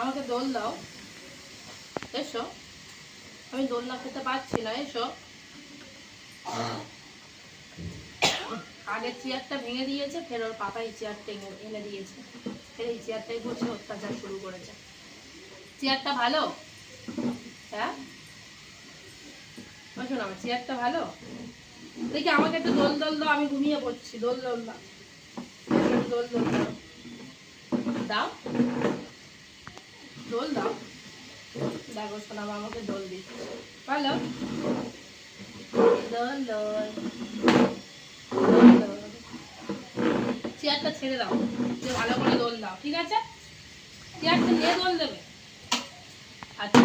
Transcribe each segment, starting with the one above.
আমাকে দোল দাও। এসো। আমি দোলনা খেতে পারছি না, এসো। আগের চেয়ারটা ভেঙে দিয়েছে, ফের ওর পাপা এই চেয়ারটা এনে- দিয়েছে। ফের এই চেয়ারটাই বসে অত্যাচার শুরু করেছে। চেয়ারটা ভালো? হ্যাঁ? শোনো না, আমার চেয়ারটা ভালো? দেখি, আমাকে একটু দোল দোল দাও, আমি ঘুমিয়ে পড়ছি। দোল দোল দাও। দোল দোল দাও। দাও। দোল দাও। দেখো শোনাবো আমাকে দোল দিচ্ছে। ভালো দোল। চেয়ারটা ছেড়ে দাও। যে ভালো করে দোল দাও, ঠিক আছে? চেয়ারটা নিয়ে দোল দেবে। আচ্ছা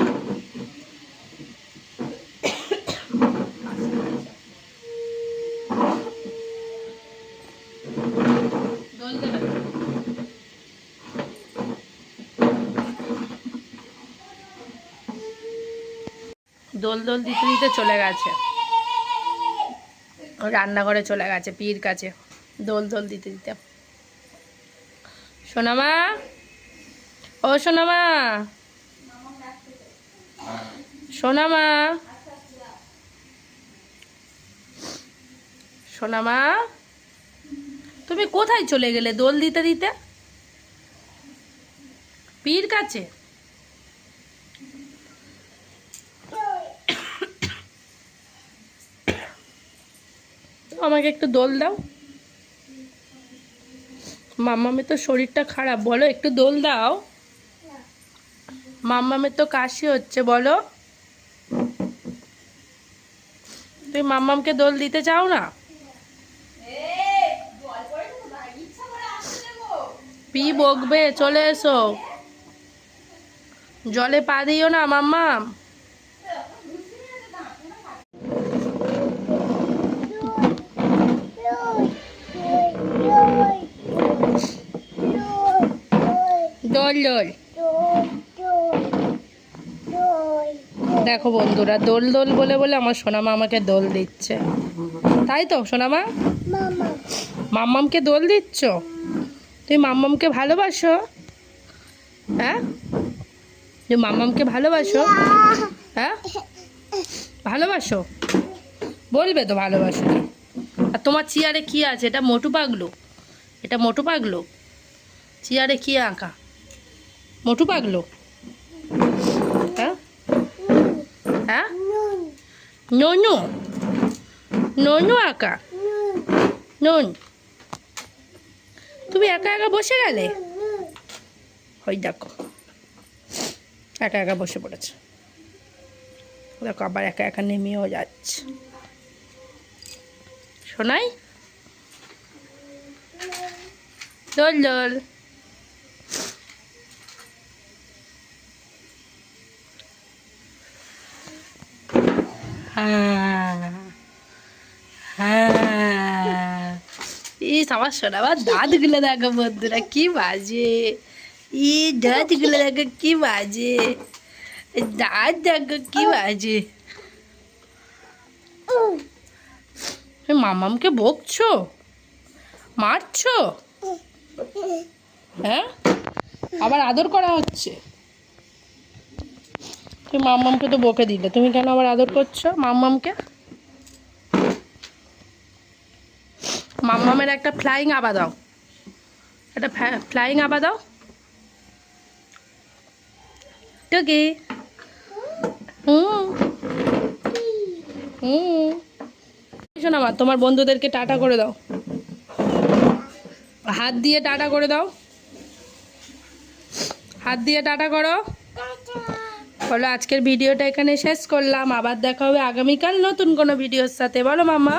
দোল দেবে দোল দোল দিতে দিতে চলে গেছে। রান্নাঘরে চলে গেছে, পীর কাছে। দোল দোল দিতে দিতে। সোনামা? ও সোনামা? সোনামা? সোনামা? তুমি কোথায় চলে গেলে দোল দিতে দিতে? পীর কাছে? আমাকে একটু দোল দাও। মাম্মামের তো শরীরটা খারাপ, বলো একটু দোল দাও। মাম্মামের তো কাশি হচ্ছে, বলো। তুমি মাম্মামকে দোল দিতে চাও না? পি বকবে, চলে এসো। জলে পা দিও না, মাম্মাম। দোল দোল। দেখো বন্ধুরা, দোল দোল বলে বলে আমার সোনামা আমাকে দোল দিচ্ছে। তাই তো, সোনামা? মাম্মামকে দোল দিচ্ছ? তুমি মাম্মামকে ভালোবাসো? হ্যাঁ? তুমি মাম্মামকে ভালোবাসো? হ্যাঁ? ভালোবাসো? বলবে তো ভালোবাসো। আর তোমার চেয়ারে কি আছে? এটা মোটু পাগলো? এটা মোটু পাগলো? চেয়ারে কি আঁকা? মোটু পাগলু? হ্যাঁ? হ্যাঁ? ননু? ননু আঁকা? নুন? তুমি একা একা বসে গেলে? ওই দেখো। একা একা বসে পড়েছে। দেখো আবার একা একা নেমেও যাচ্ছে। শোনাই দোল দোল। ইস আমার শোনা আমার দাঁতগুলো দেখো বন্ধুরা, কি বাজে। ই দাঁতগুলো দেখো, কি বাজে। দাঁত দেখো, কি বাজে। মামামকে বকছো? মারছো? হ্যাঁ? আবার আদর করা হচ্ছে? তুমি মাম্মামকে তো বকে দিলে। তুমি কেন আবার আদর করছ মাম্মামকে? মাম্মামের একটা ফ্লাইং আবা দাও। একটা ফ্লাইং আবা দাও। টুকি। হুম। হুম। আমার তোমার বন্ধুদেরকে টাটা করে দাও। হাত দিয়ে টাটা করে দাও। হাত দিয়ে টাটা করো। বলো আজকের ভিডিওটা এখানে শেষ করলাম। আবার দেখা হবে আগামীকাল নতুন কোনো ভিডিওর সাথে। বলো মামা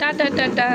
টাটা টাটা।